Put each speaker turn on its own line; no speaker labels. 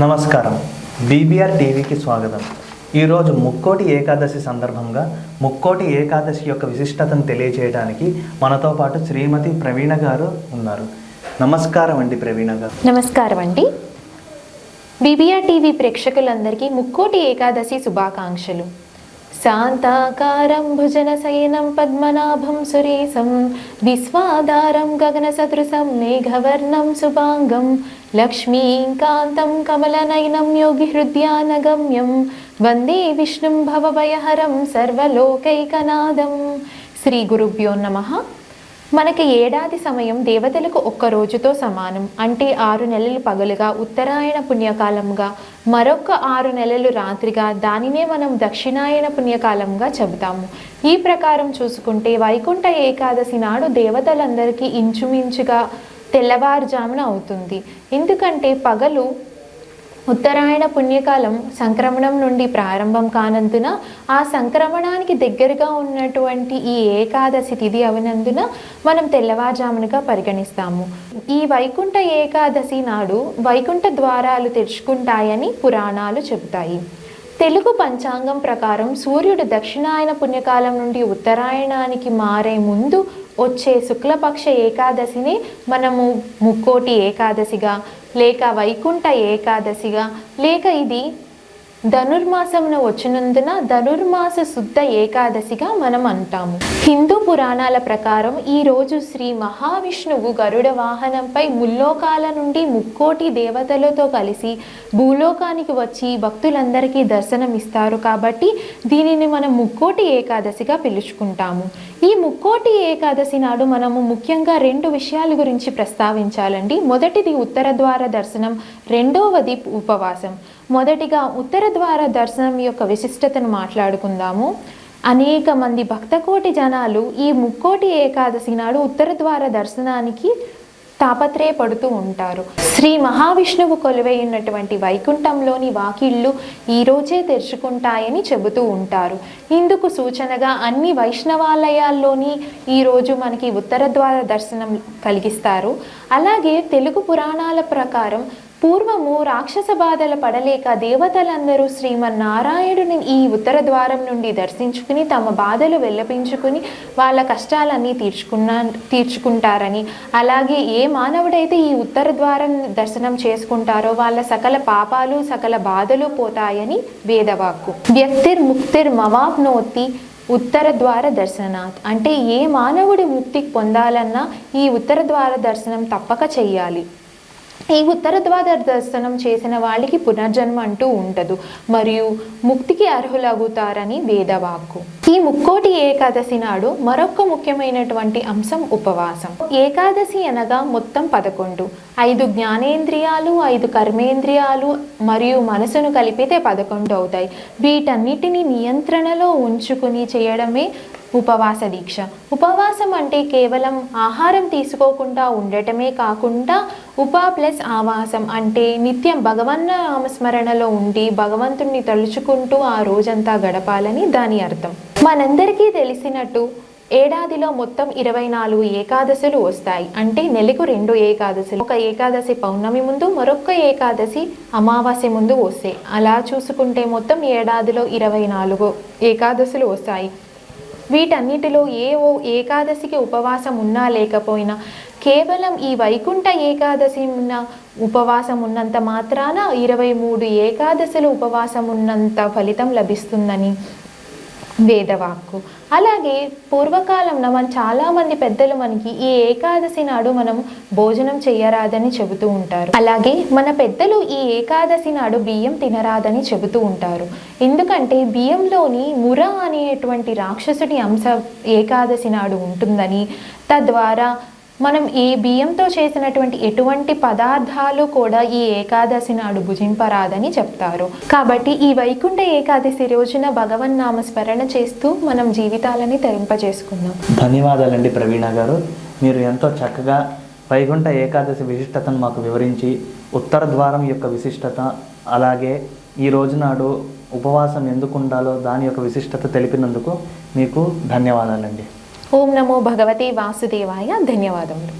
నమస్కారం. బీబీఆర్ టీవీకి స్వాగతం. ఈరోజు ముక్కోటి ఏకాదశి సందర్భంగా ముక్కోటి ఏకాదశి యొక్క విశిష్టతను తెలియజేయడానికి మనతో పాటు శ్రీమతి ప్రవీణ గారు ఉన్నారు. నమస్కారం అండి ప్రవీణ గారు.
నమస్కారం అండి. బీబీఆర్ టీవీ ప్రేక్షకులందరికీ ముక్కోటి ఏకాదశి శుభాకాంక్షలు. శాంతాకారం భుజన శయనం పద్మనాభం సురేశం విశ్వాధారం గగన సదృశం మేఘవర్ణం శుభాంగం లక్ష్మీకాంతం కమలనయనం యోగి హృదయానగమ్యం వందే విష్ణుం భవభయహరం సర్వలోకైకనాదం. శ్రీ గురుభ్యో నమః. మనకి ఏడాది సమయం దేవతలకు ఒక్క రోజుతో సమానం. అంటే ఆరు నెలలు పగలుగా ఉత్తరాయణ పుణ్యకాలంగా మరొక ఆరు నెలలు రాత్రిగా దానినే మనం దక్షిణాయన పుణ్యకాలంగా చెబుతాము. ఈ ప్రకారం చూసుకుంటే వైకుంఠ ఏకాదశి నాడు దేవతలందరికీ ఇంచుమించుగా తెల్లవారుజామున అవుతుంది. ఎందుకంటే పగలు ఉత్తరాయణ పుణ్యకాలం సంక్రమణం నుండి ప్రారంభం కానందున ఆ సంక్రమణానికి దగ్గరగా ఉన్నటువంటి ఈ ఏకాదశి తిథి అవనందున మనం తెల్లవారుజామునగా పరిగణిస్తాము. ఈ వైకుంఠ ఏకాదశి నాడు వైకుంఠ ద్వారాలు తెరుచుకుంటాయని పురాణాలు చెబుతాయి. తెలుగు పంచాంగం ప్రకారం సూర్యుడు దక్షిణాయన పుణ్యకాలం నుండి ఉత్తరాయణానికి మారే ముందు వచ్చే శుక్లపక్ష ఏకాదశిని మనము ముక్కోటి ఏకాదశిగా లేక వైకుంఠ ఏకాదశిగా లేక ఇది ధనుర్మాసమున వచ్చినందున ధనుర్మాస శుద్ధ ఏకాదశిగా మనం అంటాము. హిందూ పురాణాల ప్రకారం ఈరోజు శ్రీ మహావిష్ణువు గరుడ వాహనంపై ముల్లోకాల నుండి ముక్కోటి దేవతలతో కలిసి భూలోకానికి వచ్చి భక్తులందరికీ దర్శనం ఇస్తారు కాబట్టి దీనిని మనం ముక్కోటి ఏకాదశిగా పిలుచుకుంటాము. ఈ ముక్కోటి ఏకాదశి నాడు మనము ముఖ్యంగా రెండు విషయాల గురించి ప్రస్తావించాలండి. మొదటిది ఉత్తర ద్వార దర్శనం రెండవది ఉపవాసం. మొదటిగా ఉత్తర ద్వార దర్శనం యొక్క విశిష్టతను మాట్లాడుకుందాము. అనేక మంది భక్తకోటి జనాలు ఈ ముక్కోటి ఏకాదశి నాడు ఉత్తర ద్వార దర్శనానికి తాపత్రయపడుతూ ఉంటారు. శ్రీ మహావిష్ణువు కొలువై ఉన్నటువంటి వైకుంఠంలోని వాకిళ్ళు ఈరోజే తెరుచుకుంటాయని చెబుతూ ఉంటారు. ఇందుకు సూచనగా అన్ని వైష్ణవాలయాల్లోని ఈరోజు మనకి ఉత్తర ద్వార దర్శనం కలిగిస్తారు. అలాగే తెలుగు పురాణాల ప్రకారం పూర్వము రాక్షస బాధలు పడలేక దేవతలందరూ శ్రీమన్నారాయణుని ఈ ఉత్తర ద్వారం నుండి దర్శించుకుని తమ బాధలు వెళ్ళపించుకుని వాళ్ళ కష్టాలన్నీ తీర్చుకున్నా తీర్చుకుంటారని. అలాగే ఏ మానవుడైతే ఈ ఉత్తర ద్వారం దర్శనం చేసుకుంటారో వాళ్ళ సకల పాపాలు సకల బాధలు పోతాయని వేదవాక్కు. వ్యక్తిర్ ముక్తిర్ మవాప్నోతి ఉత్తర ద్వార దర్శనాత్. అంటే ఏ మానవుడి ముక్తి పొందాలన్నా ఈ ఉత్తర ద్వార దర్శనం తప్పక చెయ్యాలి. ఈ ఉత్తర ద్వార దర్శనం చేసిన వాళ్ళకి పునర్జన్మ అంటూ ఉండదు మరియు ముక్తికి అర్హులవుతారని వేదవాక్కు. ఈ ముక్కోటి ఏకాదశి నాడు మరొక ముఖ్యమైనటువంటి అంశం ఉపవాసం. ఏకాదశి అనగా మొత్తం పదకొండు. ఐదు జ్ఞానేంద్రియాలు ఐదు కర్మేంద్రియాలు మరియు మనసును కలిపితే పదకొండు అవుతాయి. వీటన్నిటిని నియంత్రణలో ఉంచుకుని చేయడమే ఉపవాస దీక్ష. ఉపవాసం అంటే కేవలం ఆహారం తీసుకోకుండా ఉండటమే కాకుండా ఉపా ప్లస్ ఆవాసం అంటే నిత్యం భగవన్న నామస్మరణలో ఉండి భగవంతుణ్ణి తలుచుకుంటూ ఆ రోజంతా గడపాలని దాని అర్థం. మనందరికీ తెలిసినట్టు ఏడాదిలో మొత్తం ఇరవై నాలుగు ఏకాదశులు వస్తాయి. అంటే నెలకు రెండు ఏకాదశులు. ఒక ఏకాదశి పౌర్ణమి ముందు మరొక ఏకాదశి అమావాస్య ముందు వస్తాయి. అలా చూసుకుంటే మొత్తం ఏడాదిలో ఇరవై నాలుగు ఏకాదశులు వస్తాయి. వీటన్నిటిలో ఏ ఓ ఏకాదశికి ఉపవాసం ఉన్నా లేకపోయినా కేవలం ఈ వైకుంఠ ఏకాదశి ఉన్న ఉపవాసం ఉన్నంత మాత్రాన ఇరవై మూడు ఏకాదశులు ఉపవాసం ఉన్నంత ఫలితం లభిస్తుందని వేదవాక్కు. అలాగే పూర్వకాలంలో మన చాలామంది పెద్దలు మనకి ఈ ఏకాదశి నాడు మనం భోజనం చేయరాదని చెబుతూ ఉంటారు. అలాగే మన పెద్దలు ఈ ఏకాదశి నాడు బియ్యం తినరాదని చెబుతూ ఉంటారు. ఎందుకంటే బియ్యంలోని ముర అనేటువంటి రాక్షసుడి అంశ ఏకాదశి నాడు ఉంటుందని తద్వారా మనం ఈ బియ్యంతో చేసినటువంటి ఎటువంటి పదార్థాలు కూడా ఈ ఏకాదశి నాడు భుజింపరాదని చెప్తారు. కాబట్టి ఈ వైకుంఠ ఏకాదశి రోజున భగవన్ నామ స్మరణ చేస్తూ మనం జీవితాలని తరింపజేసుకుందాం.
ధన్యవాదాలండి ప్రవీణ గారు. మీరు ఎంతో చక్కగా వైకుంఠ ఏకాదశి విశిష్టతను మాకు వివరించి ఉత్తర ద్వారం యొక్క విశిష్టత అలాగే ఈ రోజు నాడు ఉపవాసం ఎందుకు ఉండాలో దాని యొక్క విశిష్టత తెలిపినందుకు మీకు ధన్యవాదాలండి.
ఓం నమో భగవతి వాసుదేవాయ ధన్యవాదములు.